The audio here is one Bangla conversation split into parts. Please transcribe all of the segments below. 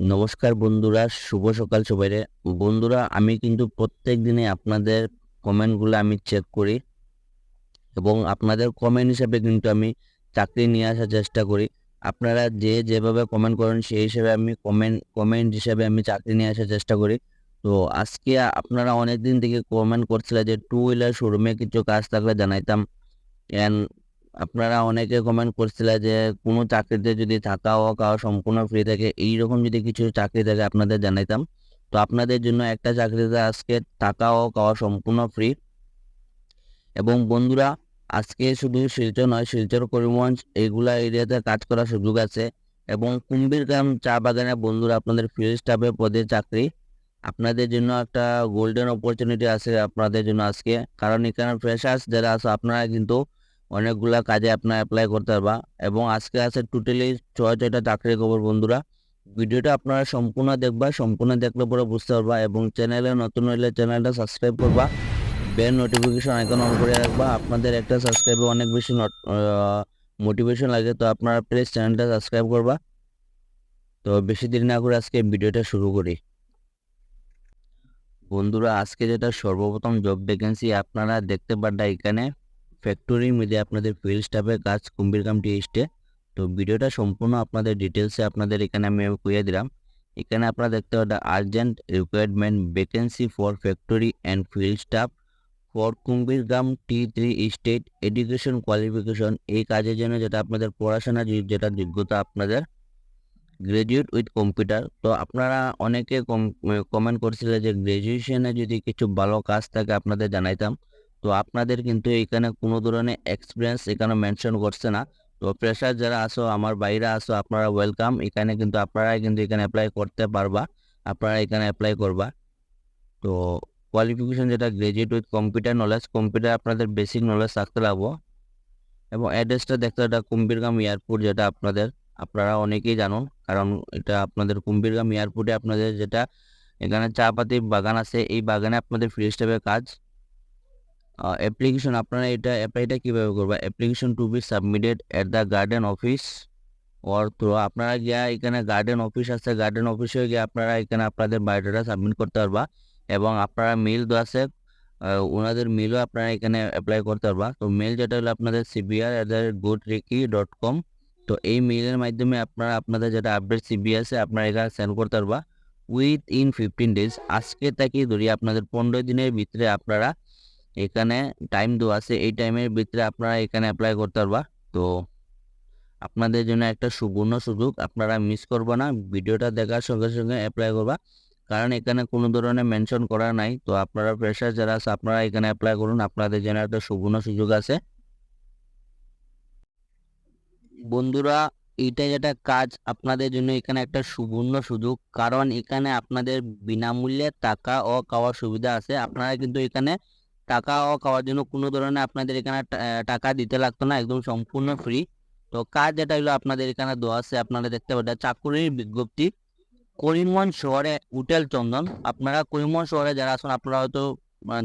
নমস্কার বন্ধুরা, শুভ সকাল সবাইরে বন্ধুরা, আমি কিন্তু প্রত্যেক দিনে আপনাদের কমেন্টগুলো আমি চেক করি এবং আপনাদের কমেন্ট হিসাবে কিন্তু আমি চাকরি নিয়ে আসার চেষ্টা করি। আপনারা যে যেভাবে কমেন্ট করেন, সেই হিসেবে আমি কমেন্ট কমেন্ট হিসাবে আমি চাকরি নিয়ে আসার চেষ্টা করি। তো আজকে আপনারা অনেক দিন থেকে কমেন্ট করছিলেন যে টু হুইলার শোরুমে কিছু কাজ থাকলে জানাইতাম। অ্যান্ড আপনারা অনেকে কমেন্ট করছিলেন যে, কোনো চাকরিতে যদি থাকা ও খাওয়া সম্পূর্ণ ফ্রি থাকে, এইরকম যদি কিছু চাকরি থাকে আপনাদের জানাইতাম। তো আপনাদের জন্য একটা চাকরিতে আজকে থাকা ও খাওয়া সম্পূর্ণ ফ্রি এবং বন্ধুরা, আজকে শুধু শিলচর নয়, শিলচর, করিমগঞ্জ এইগুলা এরিয়াতে কাজ করার সুযোগ আছে। এবং কুম্ভীরগ্রাম চা বাগানে বন্ধুরা, আপনাদের ফিল্ড স্টাফের পদে চাকরি। আপনাদের জন্য একটা গোল্ডেন অপরচুনিটি আছে আপনাদের জন্য আজকে। কারণ এখানে ফ্রেশার্স যারা আছে, আপনারা কিন্তু অনেকগুলা কাজে আপনারা অ্যাপ্লাই করতে পারবা। এবং আজকে আছে টোটালি ছয়, ছয়টা চাকরির খবর বন্ধুরা। ভিডিওটা আপনারা সম্পূর্ণ দেখবা, সম্পূর্ণ দেখলে পরে বুঝতে পারবা এবং চ্যানেলে নতুন হইলে চ্যানেলটা সাবস্ক্রাইব করবা। বেল নোটিফিকেশন আইকন অন করে রাখবা। আপনাদের একটা সাবস্ক্রাইবে অনেক বেশি মোটিভেশন লাগে, তো আপনারা প্লিজ চ্যানেলটা সাবস্ক্রাইব করবা। তো বেশি দেরি না করে আজকে ভিডিওটা শুরু করি। বন্ধুরা, আজকে যেটা সর্বপ্রথম জব ভ্যাকেন্সি আপনারা দেখতে পারটা এখানে। ফ্যাক্টরির মধ্যে আপনাদের ফিল্ড স্টাফের কাজ কুম্ভীরগ্রাম টি স্টে তো ভিডিওটা সম্পূর্ণ আপনাদের ডিটেলসে আপনাদের এখানে আমি কইয়ে দিলাম। এখানে আপনারা দেখতে পাবেন urgent requirement vacancy for factory and field staff for Kumbhirgram T three state education qualification এই কাজের জন্য যেটা আপনাদের পড়াশোনা যেটা যোগ্যতা আপনাদের গ্রাজুয়েট উইথ কম্পিউটার তো আপনারা অনেকে কমেন্ট করছিলেন যে গ্রাজুয়েশনে যদি কিছু ভালো কাজ থাকে আপনাদের জানাইতাম। তো আপনাদের কিন্তু এখানে কোনো ধরনের এক্সপিরিয়েন্স এখানে মেনশন করছে না। তো ফ্রেশার যারা আসো আমার বাইরে আসো আপনারা ওয়েলকাম এখানে কিন্তু আপনারাই কিন্তু এখানে অ্যাপ্লাই করতে পারবা। আপনারা এখানে অ্যাপ্লাই করবা। তো কোয়ালিফিকেশন যেটা graduate with computer knowledge computer আপনাদের বেসিক নলেজ থাকতে লাগবো। এবং অ্যাড্রেসটা দেখতে, এটা কুম্ভীরগ্রাম এয়ারপোর্ট যেটা আপনাদের, আপনারা অনেকেই জানুন। কারণ এটা আপনাদের কুম্ভীরগ্রাম এয়ারপোর্টে আপনাদের যেটা, এখানে চা পাতি বাগান আছে, এই বাগানে আপনাদের ফ্রি স্টাফের কাজ। অ্যাপ্লিকেশন আপনারা এটা অ্যাপ্লাইটা কীভাবে করবা application to be submitted at the garden office or through আপনারা গিয়া এখানে গার্ডেন অফিস আছে গার্ডেন অফিসে গিয়ে আপনারা এখানে আপনাদের বায়োডাটা সাবমিট করতে পারবা এবং আপনারা মেল দেওয়া আছে ওনাদের মেলও আপনারা এখানে অ্যাপ্লাই করতে পারবা। তো মেল যেটা হলো আপনাদের CBR at the Goodricke dot com তো এই মেলের মাধ্যমে আপনারা আপনাদের যেটা আপডেট সিবি আছে, আপনারা এখানে সেন্ড করতে পারবা। উইথ ইন ফিফটিন ডেজ আজকে থেকে ধরি আপনাদের পনেরো দিনের ভিতরে আপনারা এখানে টাইম দেওয়া আছে, এই টাইমের ভিতরে আপনারা এখানে অ্যাপ্লাই করতে পারবা। তো আপনাদের জন্য একটা সুবর্ণ সুযোগ, আপনারা মিস করবা না, ভিডিওটা দেখার সঙ্গে সঙ্গে অ্যাপ্লাই করবা। কারণ এখানে কোনো ধরনের মেনশন করা নাই, তো আপনারা ফ্রেশার যারা আছে, আপনারা এখানে অ্যাপ্লাই করুন, আপনাদের জন্য একটা সুবর্ণ সুযোগ আছে। বন্ধুরা, এইটা যেটা কাজ, আপনাদের জন্য এখানে একটা সুবর্ণ সুযোগ। কারণ এখানে আপনাদের বিনামূল্যে টাকা ও খাওয়ার সুবিধা আছে, আপনারা কিন্তু এখানে টাকা ও খাওয়ার জন্য কোনো ধরনের আপনাদের এখানে টাকা দিতে লাগতো না, একদম সম্পূর্ণ ফ্রি তো কাজ যেটা হলো আপনাদের এখানে দেওয়া আছে, আপনারা দেখতে পাবেন চাকুরির বিজ্ঞপ্তি, করিমগঞ্জ শহরে উটেল চন্দন। আপনারা করিমগঞ্জ শহরে যারা আছেন, আপনারা হয়তো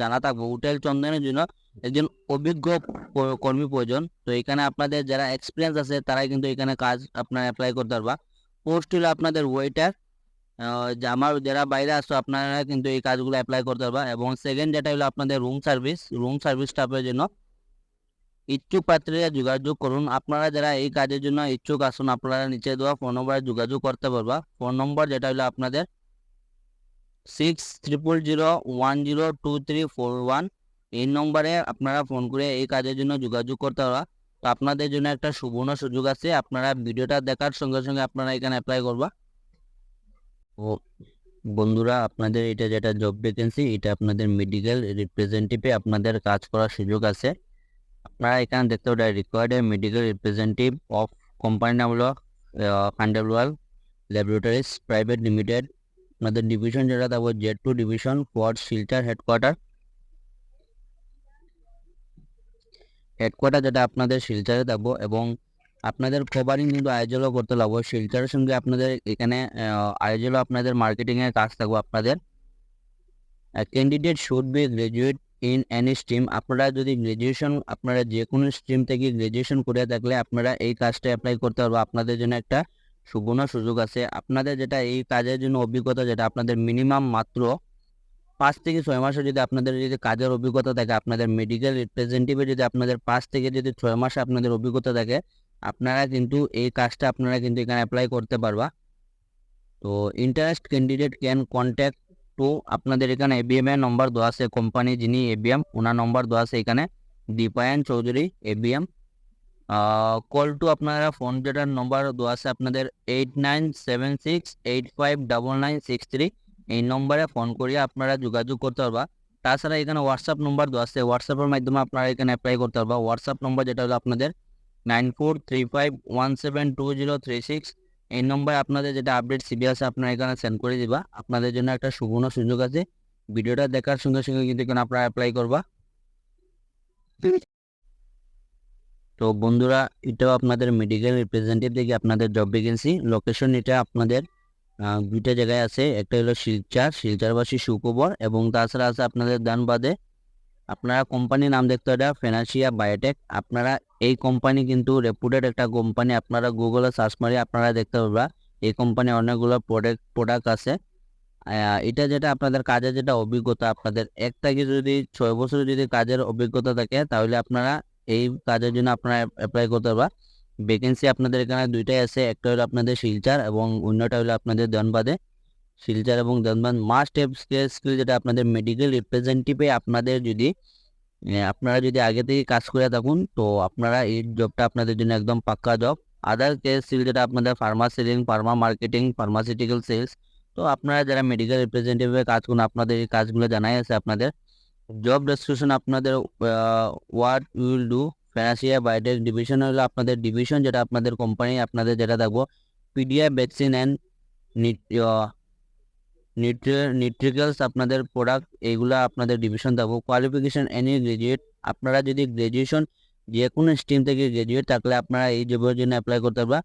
জানা থাকব, উটেল চন্দনের জন্য একজন অভিজ্ঞ কর্মী প্রয়োজন। তো এখানে আপনাদের যারা এক্সপিরিয়েন্স আছে, তারাই কিন্তু এখানে কাজ আপনারা অ্যাপ্লাই করতে পারবা। পোস্ট হলো আপনাদের ওয়েটার আমার যারা বাইরে আসতো আপনারা কিন্তু এই কাজগুলো অ্যাপ্লাই করতে পারবা। এবং সেকেন্ড যেটা হলো আপনাদের রুম সার্ভিস রুম সার্ভিস স্টাফের জন্য ইচ্ছুক প্রার্থীরা যোগাযোগ করুন। আপনারা যারা এই কাজের জন্য ইচ্ছুক আসুন আপনারা নিচে দেওয়া ফোন নম্বরে যোগাযোগ করতে পারবা। ফোন নম্বর যেটা হলো আপনাদের six triple zero one zero two three four one এই নম্বরে আপনারা ফোন করে এই কাজের জন্য যোগাযোগ করতে পারবা। তো আপনাদের জন্য একটা সুবর্ণ সুযোগ আছে। আপনারা ভিডিওটা দেখার সঙ্গে সঙ্গে আপনারা এখানে অ্যাপ্লাই করবা। বন্ধুরা, আপনাদের এটা যেটা জব ভ্যাকেন্সি এটা আপনাদের মেডিকেল রিপ্রেজেন্টেটিভে আপনাদের কাজ করার সুযোগ আছে। আপনারা এখানে দেখতে পাবেন required medical representative of company নাম হলো ফান্ডাবুয়াল ল্যাবরেটরিজ প্রাইভেট লিমিটেড আপনাদের ডিভিশন যেটা থাকবে জেড টু ডিভিশন কোয়ার্ড শিলচার হেডকোয়ার্টার হেডকোয়ার্টার যেটা আপনাদের শিলচারে থাকব এবং আপনাদের কভারিং কিন্তু আয়োজনও করতে লাগবো। শিলচারের সঙ্গে আপনাদের এখানে আয়োজনও আপনাদের মার্কেটিংয়ের কাজ থাকব আপনাদের। Candidate should be graduate in any stream আপনারা যদি গ্রাজুয়েশন আপনারা যে কোনো স্ট্রিম থেকে গ্রাজুয়েশন করে থাকলে আপনারা এই কাজটা অ্যাপ্লাই করতে পারব। আপনাদের জন্য একটা সুবর্ণ সুযোগ আছে। আপনাদের যেটা এই কাজের জন্য অভিজ্ঞতা, যেটা আপনাদের মিনিমাম মাত্র পাঁচ থেকে ছয় মাসে যদি আপনাদের যদি কাজের অভিজ্ঞতা থাকে, আপনাদের মেডিকেল রিপ্রেজেন্টেটিভে যদি আপনাদের পাঁচ থেকে যদি ছয় মাসে আপনাদের অভিজ্ঞতা থাকে আপনারা কিন্তু এই কাজটা আপনারা কিন্তু এখানে অ্যাপ্লাই করতে পারবা। তো interest candidate can contact to আপনাদের এখানে এবিএম এর নম্বর দেওয়া আছে কোম্পানি যিনি এবিএম ওনার নম্বর দেওয়া আছে এখানে, Dipayan Chowdhury ABM call to আপনারা ফোন যেটার নম্বর দেওয়া আছে আপনাদের eight nine seven six eight five double nine six three এই নম্বরে ফোন করিয়ে আপনারা যোগাযোগ করতে পারবা। তাছাড়া এখানে হোয়াটসঅ্যাপ নম্বর দেওয়া আছে হোয়াটসঅ্যাপের মাধ্যমে আপনারা এখানে অ্যাপ্লাই করতে পারবা। হোয়াটসঅ্যাপ নম্বর যেটা হলো আপনাদের nine four three five one seven two zero three six. এই নম্বরে আপনাদের যেটা আপডেট সিবি আছে, আপনারা এখানে সেন্ড করে দিবা। আপনাদের জন্য একটা সুবর্ণ সুযোগ আছে। ভিডিওটা দেখার সঙ্গে সঙ্গে কিন্তু এখানে আপনারা অ্যাপ্লাই করবা। তো বন্ধুরা, এটাও আপনাদের মেডিকেল রিপ্রেজেন্টেটিভ থেকে আপনাদের জব ভ্যাকেন্সি লোকেশন এটা আপনাদের দুইটা জায়গায় আছে। একটা হলো শিলচার, শিলচারবাসী সুখবর, এবং তাছাড়া আছে আপনাদের দানবাদে আপনারা কোম্পানির নাম দেখতে এটা ফেনান্সিয়া বায়োটেক আপনারা এই কোম্পানি কিন্তু রেপুটেড একটা কোম্পানি আপনারা গুগলে সার্চ মারি আপনারা দেখতে পারবা। এই কোম্পানি অনেকগুলো প্রোডাক্ট প্রোডাক্ট আছে। এটা যেটা আপনাদের কাজের যেটা অভিজ্ঞতা আপনাদের, এক থেকে যদি ছয় বছর যদি কাজের অভিজ্ঞতা থাকে, তাহলে আপনারা এই কাজের জন্য আপনারা অ্যাপ্লাই করতে পারবা। ভ্যাকেন্সি আপনাদের এখানে দুইটাই আছে, একটা হলো আপনাদের শিলচার এবং অন্যটা হলো আপনাদের ধনবাদে। শিলচার এবং ধনবাদ মাস্ট হ্যাভ স্কিল যেটা আপনাদের মেডিকেল রিপ্রেজেন্টেটিভে আপনাদের যদি আপনারা যদি আগে থেকে কাজ করে থাকুন, তো আপনারা এই জবটা আপনাদের জন্য একদম পাক্কা জব আদার কেস স্কিল যেটা আপনাদের pharma selling pharma marketing pharmaceutical sales তো আপনারা যারা মেডিকেল রিপ্রেজেন্টেটিভে কাজ করুন, আপনাদের এই কাজগুলো জানাই আছে আপনাদের। জব ডেসক্রিপশন আপনাদের হোয়াট উইল ডু ফ্যানান্সিয়া বায়োটেক ডিভিশন হলো আপনাদের ডিভিশন যেটা আপনাদের কোম্পানি আপনাদের যেটা থাকব পিডিআই ভ্যাকসিন অ্যান্ড নিউট্রিকালস আপনাদের প্রোডাক্ট এইগুলা আপনাদের ডিভিশন দেবো। কোয়ালিফিকেশন এনি গ্রাজুয়েট আপনারা যদি গ্রাজুয়েশন যে কোনো স্ট্রিম থেকে গ্রাজুয়েট থাকলে আপনারা এই জবের জন্য অ্যাপ্লাই করতে পারবা।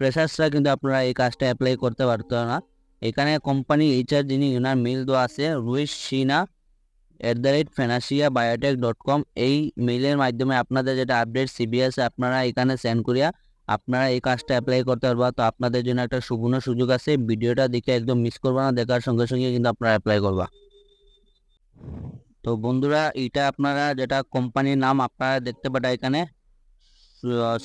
ফ্রেশার্সরা কিন্তু আপনারা এই কাজটা অ্যাপ্লাই করতে পারতো না। এখানে কোম্পানি এইচআর যিনি ওনার মেল দেওয়া আছে, রুইস সিনা অ্যাট দ্য রেট ফেনাসিয়া বায়োটেক ডট কম এই মেইলের মাধ্যমে আপনাদের যেটা আপডেট সিবিএস আপনারা এখানে সেন্ড করিয়া আপনারা এই কাজটা অ্যাপ্লাই করতে পারবা। তো আপনাদের জন্য একটা সুবর্ণ সুযোগ আছে। ভিডিওটা দেখে একদম মিস করবা না, দেখার সঙ্গে সঙ্গে কিন্তু আপনারা অ্যাপ্লাই করবা। তো বন্ধুরা এটা আপনারা যেটা কোম্পানির নাম আপনারা দেখতে পাটা এখানে।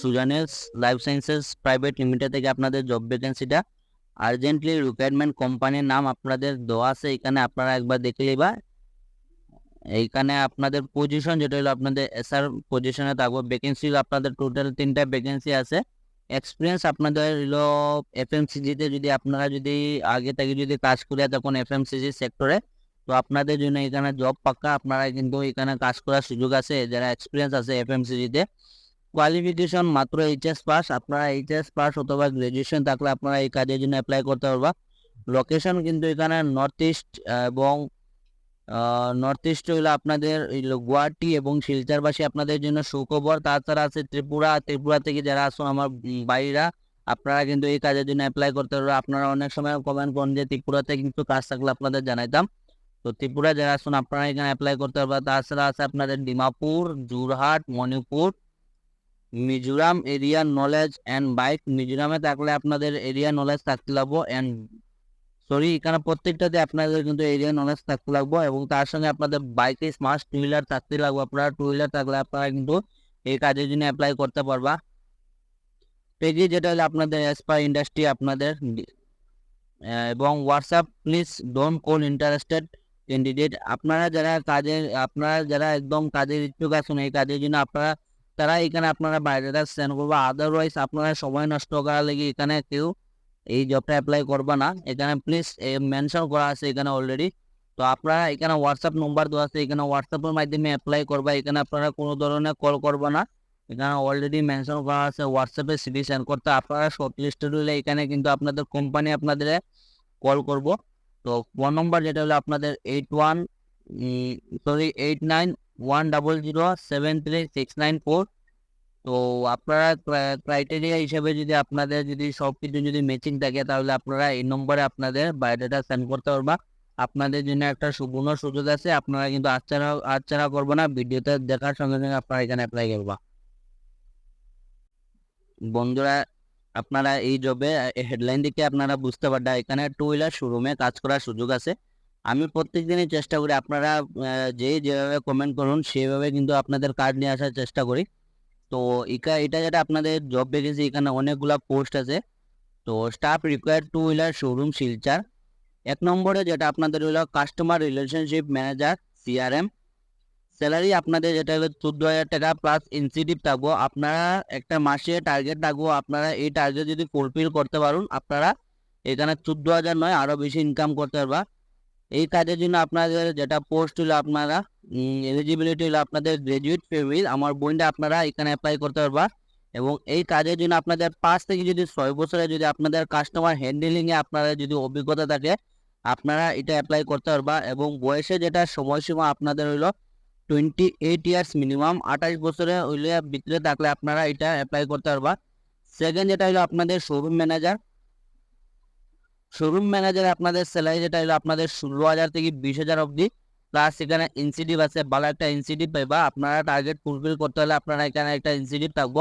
সুজানেস লাইফ সায়েন্সেস প্রাইভেট লিমিটেড থেকে আপনাদের জব ভ্যাকেন্সিটা আর্জেন্টলি রিকোয়ারমেন্ট কোম্পানির নাম আপনাদের দেওয়া আছে। এখানে আপনারা একবার দেখে নিবা। এইখানে আপনাদের পজিশন যেটা হলো, আপনাদের এসআর পজিশনে থাকব। ভ্যাকেন্সি আপনাদের টোটাল তিনটা ভ্যাকেন্সি আছে। এক্সপিরিয়েন্স আপনাদের হলো এফএমসিজিতে যদি আপনারা যদি আগে থেকে যদি কাজ করে তখন এফএমসিজি সেক্টরে তো আপনাদের জন্য এখানে জব পাক্কা আপনারা কিন্তু এখানে কাজ করার সুযোগ আছে, যারা এক্সপিরিয়েন্স আছে এফএমসিজিতে কোয়ালিফিকেশন মাত্র এইচএস পাস আপনারা এইচএস পাস অথবা গ্রাজুয়েশন থাকলে আপনারা এই কাজের জন্য অ্যাপ্লাই করতে পারবা। লোকেশন কিন্তু এখানে নর্থ ইস্ট এবং নর্থ ইস্ট হইল আপনাদের গুয়াহাটি এবং শিলচরবাসী আপনাদের জন্য সুখবর। তাছাড়া আছে ত্রিপুরা। ত্রিপুরা থেকে যারা আসুন আমার ভাইরা, আপনারা কিন্তু এই কাজের জন্য অ্যাপ্লাই করতে পারবেন। আপনারা অনেক সময় কমেন্ট করেন যে ত্রিপুরাতে কিন্তু কাজ থাকলে আপনাদের জানাইতাম। তো ত্রিপুরা যারা আসুন, আপনারা এখানে অ্যাপ্লাই করতে পারবেন। তাছাড়া আছে আপনাদের Dimapur Jorhat Manipur, Mizoram, area knowledge and bike মিজোরামে থাকলে আপনাদের এরিয়া নলেজ থাকতে লাগবো অ্যান্ড সরি এখানে প্রত্যেকটাতে আপনাদের কিন্তু এরিয়া নলেজ থাকতে লাগবে এবং তার সঙ্গে আপনাদের বাইকে স্মার্ট টু হুইলার থাকতে লাগবে। আপনারা টু হুইলার থাকলে আপনারা কিন্তু এই কাজের জন্য অ্যাপ্লাই করতে পারবা। পেজি যেটা হলো আপনাদের এসপা ইন্ডাস্ট্রি আপনাদের এবং WhatsApp please don't call interested candidate আপনারা যারা কাজের আপনারা যারা একদম কাজের ইচ্ছুক আছেন, এই কাজের জন্য আপনারা, তারা এখানে আপনারা বাইরেটা সেন্ড করব। আদারওয়াইজ আপনারা সময় নষ্ট করার লেগে এখানে কেউ এই জবটা অ্যাপ্লাই করবা না। এখানে প্লিজ মেনশন করা আছে এখানে অলরেডি তো আপনারা এখানে হোয়াটসঅ্যাপ নম্বর দেওয়া আছে। এখানে হোয়াটসঅ্যাপের মাধ্যমে অ্যাপ্লাই করবা। এখানে আপনারা কোনো ধরনের কল করবা না। এখানে অলরেডি মেনশন করা আছে হোয়াটসঅ্যাপে সিডি সেন্ড করতে। আপনারা শর্ট লিস্টেড হলে এখানে কিন্তু আপনাদের কোম্পানি আপনাদের কল করব। তো ফোন নম্বর যেটা হলো আপনাদের eight one sorry eight nine one double zero seven three six nine four তো আপনারা ক্রাইটেরিয়া হিসেবে যদি আপনাদের যদি সব কিছু যদি ম্যাচিং থাকে, তাহলে আপনারা এই নম্বরে আপনাদের বায়োডাটা সেন্ড করতে পারবা। আপনাদের জন্য একটা সুবর্ণ সুযোগ আছে, আপনারা কিন্তু আচ্ছাড়া আচ্ছাড়া করব না ভিডিওতে দেখার সঙ্গে সঙ্গে আপনারা এখানে অ্যাপ্লাই করবা। বন্ধুরা, আপনারা এই জবে হেডলাইন দেখে আপনারা বুঝতে পারবেন এখানে টু হুইলার শোরুমে কাজ করার সুযোগ আছে। আমি প্রত্যেক দিনই চেষ্টা করি, আপনারা যে যেভাবে কমেন্ট করুন, সেভাবে কিন্তু আপনাদের কার্ড নিয়ে আসার চেষ্টা করি। তো একা এটা যেটা আপনাদের জব ভ্যাকেন্সি এখানে অনেকগুলা পোস্ট আছে। তো staff required two wheeler showroom Silchar. এক নম্বরে যেটা আপনাদের হলো customer relationship manager CRM salary আপনাদের যেটা হলো চোদ্দ হাজার টাকা প্লাস ইনসেন্টিভ থাকব। আপনারা একটা মাসে টার্গেট থাকব আপনারা এই টার্গেট যদি ফুলফিল করতে পারুন, আপনারা এখানে চোদ্দ হাজার নয় আরও বেশি ইনকাম করতে পারবা। এই কাজের জন্য আপনাদের যেটা পোস্ট হলো আপনারা এলিজিবিলিটি হলো আপনাদের গ্রাজুয়েট ফেমিল আমার বোনটা আপনারা এখানে অ্যাপ্লাই করতে পারবা। এবং এই কাজের জন্য আপনাদের পাঁচ থেকে যদি ছয় বছরে যদি আপনাদের কাস্টমার হ্যান্ডেলিংয়ে আপনারা যদি অভিজ্ঞতা থাকে, আপনারা এটা অ্যাপ্লাই করতে পারবা। এবং বয়সে যেটা সময়সীমা আপনাদের হইল টোয়েন্টি এইট ইয়ার্স মিনিমাম আঠাশ বছরে হইলে ভিতরে থাকলে আপনারা এটা অ্যাপ্লাই করতে পারবা। সেকেন্ড যেটা হলো আপনাদের শোরুম ম্যানেজার শোরুম ম্যানেজার আপনাদের স্যালারি যেটা হলো আপনাদের ষোলো হাজার থেকে বিশ হাজার অবধি। প্লাস এখানে ইনসেন্টিভ আছে, ভালো একটা ইনসেন্টিভ পাইবা। আপনারা টার্গেট ফুলফিল করতে হলে আপনারা এখানে একটা ইনসেন্টিভ থাকব।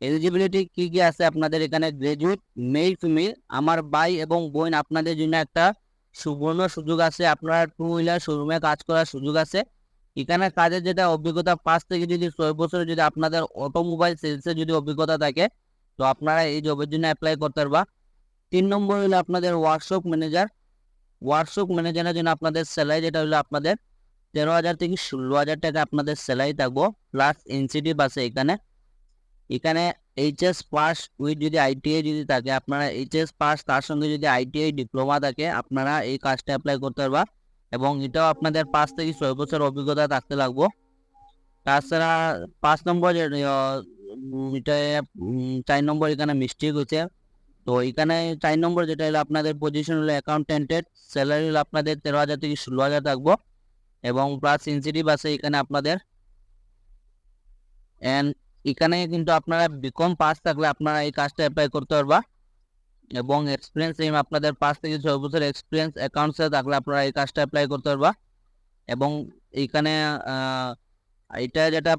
এলিজিবিলিটি কি কি আছে আপনাদের এখানে? গ্রাজুয়েট মেল ফিমেল আমার ভাই এবং বোন আপনাদের জন্য একটা সুবর্ণ সুযোগ আছে। আপনারা টু হুইলার শোরুমে কাজ করার সুযোগ আছে। এখানে কাজের যেটা অভিজ্ঞতা, পাঁচ থেকে যদি ছয় বছরে যদি আপনাদের অটোমোবাইল সেলসে যদি অভিজ্ঞতা থাকে, তো আপনারা এই জবের জন্য অ্যাপ্লাই করতে পারবা। তিন নম্বর হলো আপনাদের ওয়ার্কশপ ম্যানেজার ওয়ার্কশপ ম্যানেজারের জন্য আপনাদের স্যালারি যেটা হলো আপনাদের তেরো হাজার থেকে ষোলো হাজার টাকা আপনাদের স্যালারি থাকব। প্লাস ইনসেন্টিভ আছে এখানে। এখানে এইচএস পাস উইথ যদি আইটিআই যদি থাকে, আপনারা এইচএস পাস তার সঙ্গে যদি আইটিআই ডিপ্লোমা থাকে, আপনারা এই কাজটা অ্যাপ্লাই করতে পারবা। এবং এটাও আপনাদের পাঁচ থেকে ছয় বছর অভিজ্ঞতা থাকতে লাগবো। তাছাড়া পাঁচ নম্বর এটা চার নম্বর এখানে মিস্টেক হয়েছে। তো এখানে চার নম্বর যেটা হলো, আপনাদের পজিশন হলো অ্যাকাউন্টেন্টের স্যালারি হলো আপনাদের তেরো হাজার থেকে ষোলো হাজার থাকব। এবং প্লাস ইনসেন্টিভ আছে এখানে আপনাদের। অ্যান্ড এখানে কিন্তু আপনারা বিকম পাস থাকলে আপনারা এই কাজটা অ্যাপ্লাই করতে পারবা। এবং এক্সপিরিয়েন্স সেম আপনাদের পাঁচ থেকে ছয় বছর এক্সপিরিয়েন্স অ্যাকাউন্টসে থাকলে আপনারা এই কাজটা অ্যাপ্লাই করতে পারবা। এবং এইখানে এটা যেটা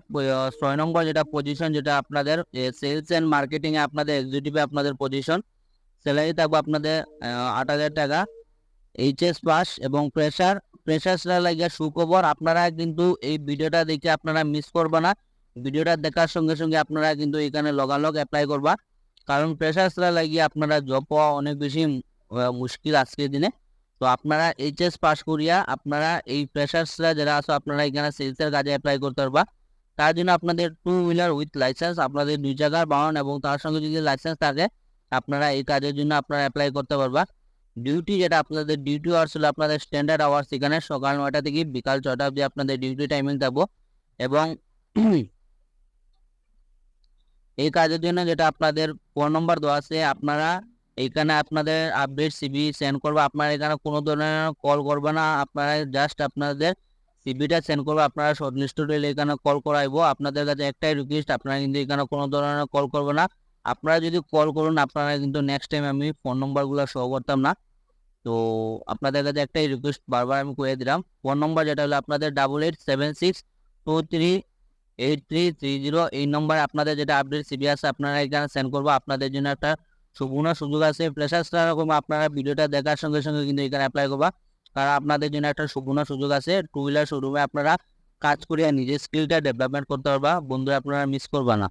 ছয় নম্বর যেটা পজিশন যেটা আপনাদের সেলস অ্যান্ড মার্কেটিংয়ে আপনাদের এক্সিকিউটিভে আপনাদের পজিশন স্যালারি থাকবে আপনাদের আট হাজার টাকা। এইচএস পাস এবং প্রেশার প্রেশারসরা লাগিয়ে সুখবর আপনারা কিন্তু এই ভিডিওটা দেখে আপনারা মিস করবা না। ভিডিওটা দেখার সঙ্গে সঙ্গে আপনারা কিন্তু এখানে লগালগ অ্যাপ্লাই করবা। কারণ প্রেশারসরা লাগিয়ে আপনারা জব পাওয়া অনেক বেশি মুশকিল আজকের দিনে। তো আপনারা এইচএস পাস করিয়া আপনারা এই প্রেশারসরা যারা আছো, আপনারা এখানে সেলসের কাজে অ্যাপ্লাই করতে পারবা। তার জন্য আপনাদের টু হুইলার উইথ লাইসেন্স আপনাদের দুই জায়গার বাহন এবং তার সঙ্গে যদি লাইসেন্স থাকে আপনারা এই কাজের জন্য আপনারা অ্যাপ্লাই করতে পারবা। ডিউটি যেটা আপনাদের ডিউটি আওয়ার্স হলো আপনাদের স্ট্যান্ডার্ড আওয়ার্স এখানে সকাল নয়টা থেকে বিকাল ছটা অবধি আপনাদের ডিউটি টাইমিং থাকব। এবং এই কাজের জন্য যেটা আপনাদের ফোন নম্বর দেওয়া আছে, আপনারা এখানে আপনাদের আপডেট সিবি সেন্ড করব। আপনারা এখানে কোনো ধরনের কল করবে না, আপনারা জাস্ট আপনাদের সিবিটা সেন্ড করব। আপনারা শর্টলিস্ট এখানে কল করাইবো। আপনাদের কাছে একটাই রিকোয়েস্ট আপনারা কিন্তু এখানে কোনো ধরনের কল করবে না। আপনারা যদি কল করুন, আপনারা কিন্তু নেক্সট টাইম আমি ফোন নম্বরগুলো শো করতাম না। তো আপনাদের কাছে একটাই রিকোয়েস্ট বারবার আমি করে দিলাম। ফোন নম্বর যেটা হলো আপনাদের double eight seven six two three eight three three zero এই নম্বরে আপনাদের যেটা আপডেট সিবি আছে, আপনারা এখানে সেন্ড করব। আপনাদের জন্য একটা সুবর্ণ সুযোগ আছে। প্রেশারসরা এরকম আপনারা ভিডিওটা দেখার সঙ্গে সঙ্গে কিন্তু এখানে অ্যাপ্লাই করবা। কারণ আপনাদের জন্য একটা সুবর্ণ সুযোগ আছে। টু হুইলার শোরুমে আপনারা কাজ করিয়া নিজের স্কিলটা ডেভেলপমেন্ট করতে পারবা। বন্ধুরা, আপনারা মিস করবা না।